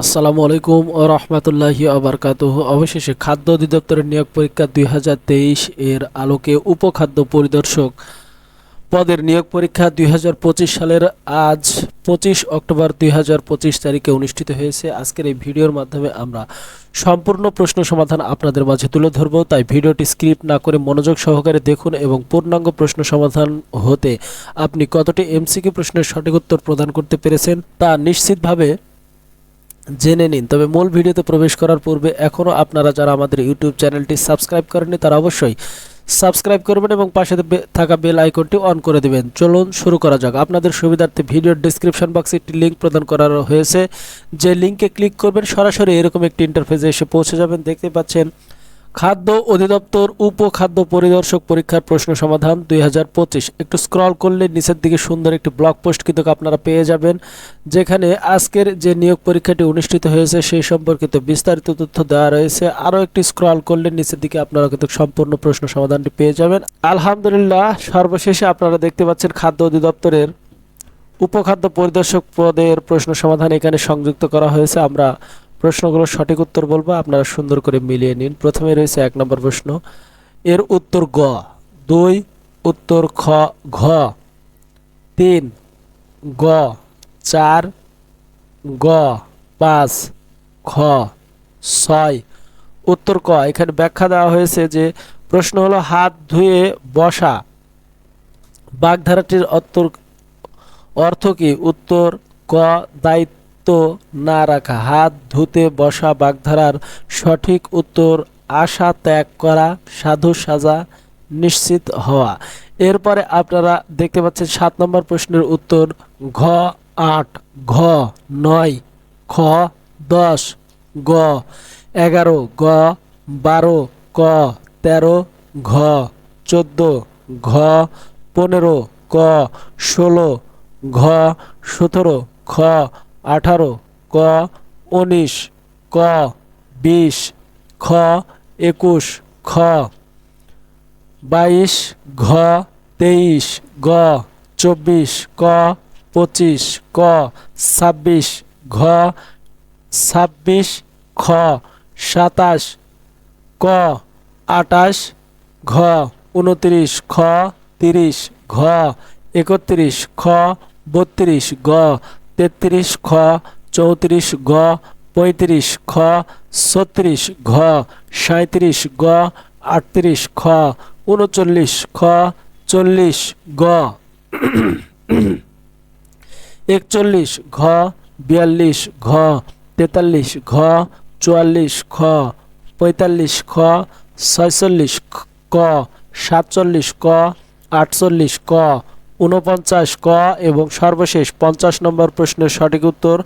আসসালামু আলাইকুম ও রহমতুল্লাহি আবরকাত অবশেষে খাদ্য অধিদপ্তরের নিয়োগ পরীক্ষা দুই হাজার তেইশ এর আলোকে উপখাদ্য পরিদর্শক পদের নিয়োগ পরীক্ষা দুই হাজার পঁচিশ সালের আজ পঁচিশ অক্টোবর দুই হাজার পঁচিশ তারিখে অনুষ্ঠিত হয়েছে। আজকের এই ভিডিওর মাধ্যমে আমরা সম্পূর্ণ প্রশ্ন সমাধান আপনাদের মাঝে তুলে ধরব। তাই ভিডিওটি স্ক্রিপ্ট না করে মনোযোগ সহকারে দেখুন এবং পূর্ণাঙ্গ প্রশ্ন সমাধান হতে আপনি কতটি এমসিকিউ প্রশ্নের সঠিক উত্তর প্রদান করতে পেরেছেন তা নিশ্চিতভাবে জেনে নিন। তবে মূল ভিডিওতে প্রবেশ করার পূর্বে এখনও আপনারা যারা আমাদের ইউটিউব চ্যানেলটি সাবস্ক্রাইব করেননি, তারা অবশ্যই সাবস্ক্রাইব করবেন এবং পাশে থাকা বেল আইকনটি অন করে দেবেন। চলুন শুরু করা যাক। আপনাদের সুবিধার্থে ভিডিওর ডিসক্রিপশন বক্সে একটি লিঙ্ক প্রদান করা হয়েছে যে লিঙ্কে ক্লিক করবেন, সরাসরি এরকম একটি ইন্টারফেসে এসে পৌঁছে যাবেন। দেখতে পাচ্ছেন খাদ্য অধিদপ্তর উপখাদ্য পরিদর্শক পরীক্ষার প্রশ্ন সমাধান দুই হাজার পঁচিশ। একটু স্ক্রল করলে নিচের দিকে সুন্দর একটি ব্লগ পোস্ট কিন্তু আপনারা পেয়ে যাবেন, যেখানে আজকের যে নিয়োগ পরীক্ষাটি অনুষ্ঠিত হয়েছে সেই সম্পর্কিত বিস্তারিত তথ্য দেওয়া রয়েছে। আরও একটি স্ক্রল করলে নিচের দিকে আপনারা কিন্তু সম্পূর্ণ প্রশ্ন সমাধানটি পেয়ে যাবেন। আলহামদুলিল্লাহ, সর্বশেষে আপনারা দেখতে পাচ্ছেন খাদ্য অধিদপ্তরের উপখাদ্য পরিদর্শক পদের প্রশ্ন সমাধান এখানে সংযুক্ত করা হয়েছে। আমরা প্রশ্নগুলোর সঠিক উত্তর বলব, আপনারা সুন্দর করে মিলিয়ে নিন। প্রথমে রয়েছে এক নম্বর প্রশ্ন। এর উত্তর গ। দুই, উত্তর খ, ঘ। তিন, গ। চার, গ। পাঁচ, খ। ছয়। উত্তর ক। এখানে ব্যাখ্যা দেওয়া হয়েছে যে প্রশ্ন হলো, হাত ধুয়ে বসা। বাগধারাটির উত্তর অর্থ কি? উত্তর ক, দায়িত্ব। না রাখা, হাত ধুতে বসা বাগধারার সঠিক উত্তর, আশা ত্যাগ করা, সাধু সাজা নিশ্চিত হওয়া। এরপরে আপনারা দেখতে পাচ্ছেন সাত নম্বর প্রশ্নের উত্তর, ঘ আট, ঘ নয়, খ দশ, গ এগারো, গ বারো, ক তেরো, ঘ চোদ্দ, ঘ পনেরো, ক ষোলো, ঘ সতেরো, খ আঠারো, ক, উনিশ, ক, বিশ, খ, একুশ, খ, বাইশ, ঘ, তেইশ, গ, চব্বিশ, ক, পঁচিশ, ক, ছাব্বিশ, ঘ, ছাব্বিশ, খ, সাতাশ, ক আটাশ ঘ, উনত্রিশ, খ, তিরিশ, ঘ, একত্রিশ, খ, বত্রিশ, গ তেত্রিশ খ, চৌত্রিশ গ, পঁয়ত্রিশ খ, ছত্রিশ ঘ সাঁত্রিশ গ, আটত্রিশ খ, উনচল্লিশ খ, চল্লিশ গ। একচল্লিশ ঘ, বিয়াল্লিশ ঘ, তেতাল্লিশ ঘ, চুয়াল্লিশ খ পঁয়তাল্লিশ খ ছয়চল্লিশ ক, সাতচল্লিশ ক আটচল্লিশ ক উনপঞ্চাশ ক এবং সর্বশেষ পঞ্চাশ নম্বর প্রশ্নের সঠিক উত্তর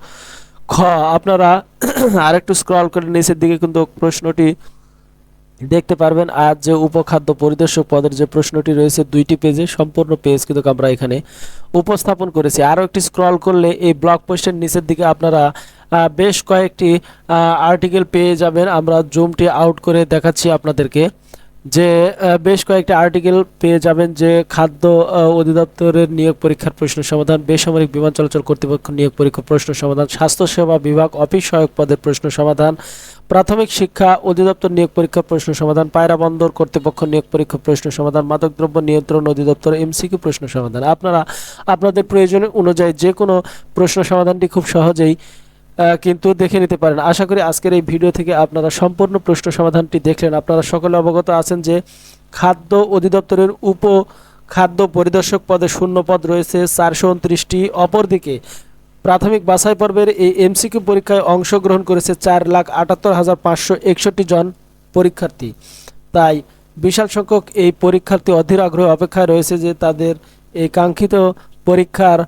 খ। আপনারা আরেকটু স্ক্রল করে নিচের দিকে কিন্তু প্রশ্নটি দেখতে পারবেন। আজ যে উপখাদ্য পরিদর্শক পদের যে প্রশ্নটি রয়েছে, দুইটি পেজে সম্পূর্ণ পেজ কিন্তু আমরা এখানে উপস্থাপন করেছি। আরও একটি স্ক্রল করলে এই ব্লগ পোস্টের নিচের দিকে আপনারা বেশ কয়েকটি আর্টিকেল পেয়ে যাবেন। আমরা জুমটি আউট করে দেখাচ্ছি আপনাদেরকে। যে বেশ কয়েকটি আর্টিকেল পেয়ে যাবেন যে, খাদ্য অধিদপ্তরের নিয়োগ পরীক্ষার প্রশ্ন সমাধান, বেসামরিক বিমান চলাচল কর্তৃপক্ষ নিয়োগ পরীক্ষা প্রশ্ন সমাধান স্বাস্থ্যসেবা বিভাগ, অফিস সহায়ক পদের প্রশ্ন সমাধান, প্রাথমিক শিক্ষা অধিদপ্তর নিয়োগ পরীক্ষা প্রশ্ন সমাধান, পায়রা বন্দর কর্তৃপক্ষ নিয়োগ পরীক্ষা প্রশ্ন সমাধান, মাদকদ্রব্য নিয়ন্ত্রণ অধিদপ্তর, এমসিকিউ প্রশ্ন সমাধান। আপনারা, আপনাদের প্রয়োজন অনুযায়ী যে কোনো প্রশ্ন সমাধানটি খুব সহজেই কিন্তু দেখে নিতে পারেন। আশা করি আজকের এই ভিডিও থেকে আপনারা সম্পূর্ণ প্রশ্ন সমাধানটি দেখলেন। আপনারা সকলে অবগত আছেন যে খাদ্য অধিদপ্তরের উপ খাদ্য পরিদর্শক পদে শূন্য পদ রয়েছে চারশো উনত্রিশটি। অপরদিকে প্রাথমিক বাছাই পর্বের এই এমসিকিউ পরীক্ষায় অংশগ্রহণ করেছে চার লাখ আটাত্তর হাজার পাঁচশো একষট্টি জন পরীক্ষার্থী। তাই বিশাল সংখ্যক এই পরীক্ষার্থী অধীর আগ্রহে অপেক্ষায় রয়েছে যে তাদের এই কাঙ্ক্ষিত পরীক্ষার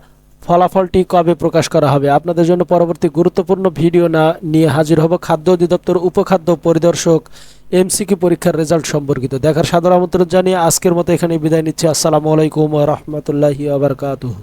ফলাফলটি কবে প্রকাশ করা হবে? আপনাদের জন্য পরবর্তী গুরুত্বপূর্ণ ভিডিও না নিয়ে হাজির হব খাদ্য অধিদপ্তর, উপখাদ্য পরিদর্শক এমসিকিউ পরীক্ষার রেজাল্ট সম্পর্কিত। দেখার সাদর আমন্ত্রণ জানিয়ে আজকের মতো এখানে বিদায় নিচ্ছি। আসসালামু আলাইকুম রহমতুল্লাহি আবরকাতুহ